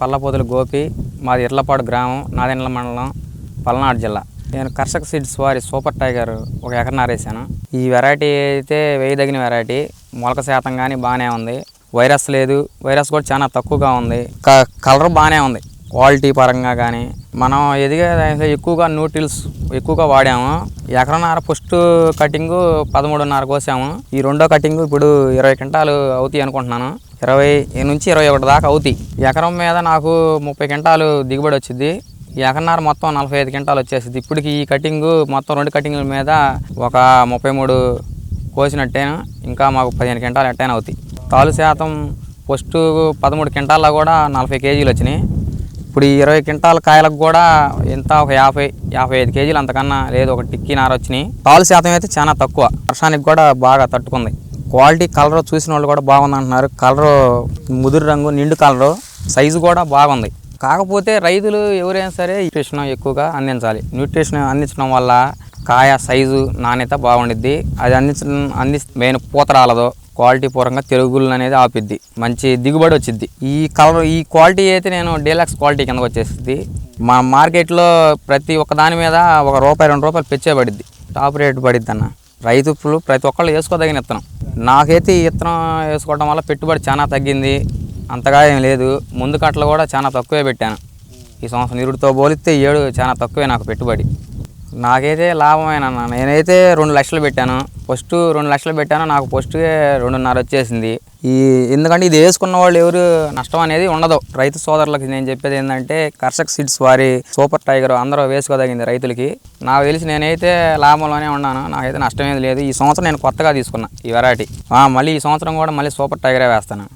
పల్లపోతుల గోపి మాది ఇర్లపాడు గ్రామం నాదెండ్ల మండలం పల్నాడు జిల్లా. నేను కర్షక సీడ్స్ వారి సూపర్ టైగర్ ఒక ఎకరన్నర వేసాను ఈ వెరైటీ అయితే వేయదగిన వెరైటీ. మొలక శాతం కానీ బాగానే ఉంది. వైరస్ లేదు. వైరస్ కూడా చాలా తక్కువగా ఉంది. క కలర్ బాగానే ఉంది. క్వాలిటీ పరంగా కానీ మనం ఎదిగే ఎక్కువగా న్యూట్రిల్స్ ఎక్కువగా వాడాము. ఎకరన్నర ఫస్ట్ కటింగ్ పదమూడున్నర కోసాము. ఈ రెండో కటింగ్ ఇప్పుడు ఇరవై క్వింటాలు అవుతాయి అనుకుంటున్నాను. ఇరవై నుంచి ఇరవై ఒకటి దాకా అవుతాయి. ఎకరం మీద నాకు ముప్పై క్వింటాలు దిగుబడి వచ్చింది. ఎకరన్నర మొత్తం నలభై ఐదు క్వింటాలు వచ్చేసింది. ఇప్పటికి ఈ కటింగ్ మొత్తం రెండు కటింగ్ల మీద ఒక ముప్పై మూడు కోసినట్టేను. ఇంకా మాకు పదిహేను క్వింటాలు ఎట్టైనా అవుతాయి. తాలు శాతం ఫస్ట్ పదమూడు క్వింటాల్లో కూడా నలభై కేజీలు వచ్చినాయి. ఇప్పుడు ఈ ఇరవై క్వింటాల కాయలకు కూడా ఎంత ఒక యాభై యాభై ఐదు కేజీలు అంతకన్నా లేదు. ఒక టిక్కీ నార వచ్చినాయి. తాలు శాతం అయితే చాలా తక్కువ. వర్షానికి కూడా బాగా తట్టుకుంది. క్వాలిటీ కలర్ చూసిన వాళ్ళు కూడా బాగుంది అంటున్నారు కలరు ముదురు రంగు నిండు కలరు. సైజు కూడా బాగుంది. కాకపోతే రైతులు ఎవరైనా సరే న్యూట్రిషన్ ఎక్కువగా అందించాలి. న్యూట్రిషన్ అందించడం వల్ల కాయ సైజు నాణ్యత బాగుండిద్ది. అది అందించడం అంది మెయిన్ పూత రాలదు క్వాలిటీ పూర్వంగా తెరుగులు అనేది ఆపిద్ది. మంచి దిగుబడి వచ్చిద్ది. ఈ కలర్ ఈ క్వాలిటీ అయితే నేను డీలక్స్ క్వాలిటీ కిందకు వచ్చేసింది మా మార్కెట్లో ప్రతి ఒక్క దాని మీద ఒక రూపాయి రెండు రూపాయలు పెంచే పడిద్ది. టాప్ రేట్ పడిద్ది అన్న. రైతులు ప్రతి ఒక్కళ్ళు వేసుకోదగిన ఇత్తనం. నాకైతే ఈ ఇత్తనం వేసుకోవడం వల్ల పెట్టుబడి చాలా తగ్గింది. అంతగా ఏం లేదు. ముందు కట్టలు కూడా చాలా తక్కువే పెట్టాను. ఈ సంవత్సరం నిరుడితో పోలిస్తే ఏడు చాలా తక్కువే నాకు పెట్టుబడి. నాకైతే లాభమేనన్న. నేనైతే రెండు లక్షలు పెట్టాను. ఫస్ట్ రెండు లక్షలు పెట్టాను నాకు ఫస్ట్గా రెండున్నర వచ్చేసింది. ఈ ఎందుకంటే ఇది వేసుకున్న వాళ్ళు ఎవరు నష్టం అనేది ఉండదు. రైతు సోదరులకు నేను చెప్పేది ఏంటంటే కర్షక్ సీడ్స్ వారి సూపర్ టైగర్ అందరూ వేసుకోదగింది రైతులకి. నాకు తెలిసి నేనైతే లాభంలోనే ఉన్నాను నాకైతే నష్టం ఏది లేదు. ఈ సంవత్సరం నేను కొత్తగా తీసుకున్నా ఈ వెరైటీ. మళ్ళీ ఈ సంవత్సరం కూడా మళ్ళీ సూపర్ టైగరే వేస్తాను.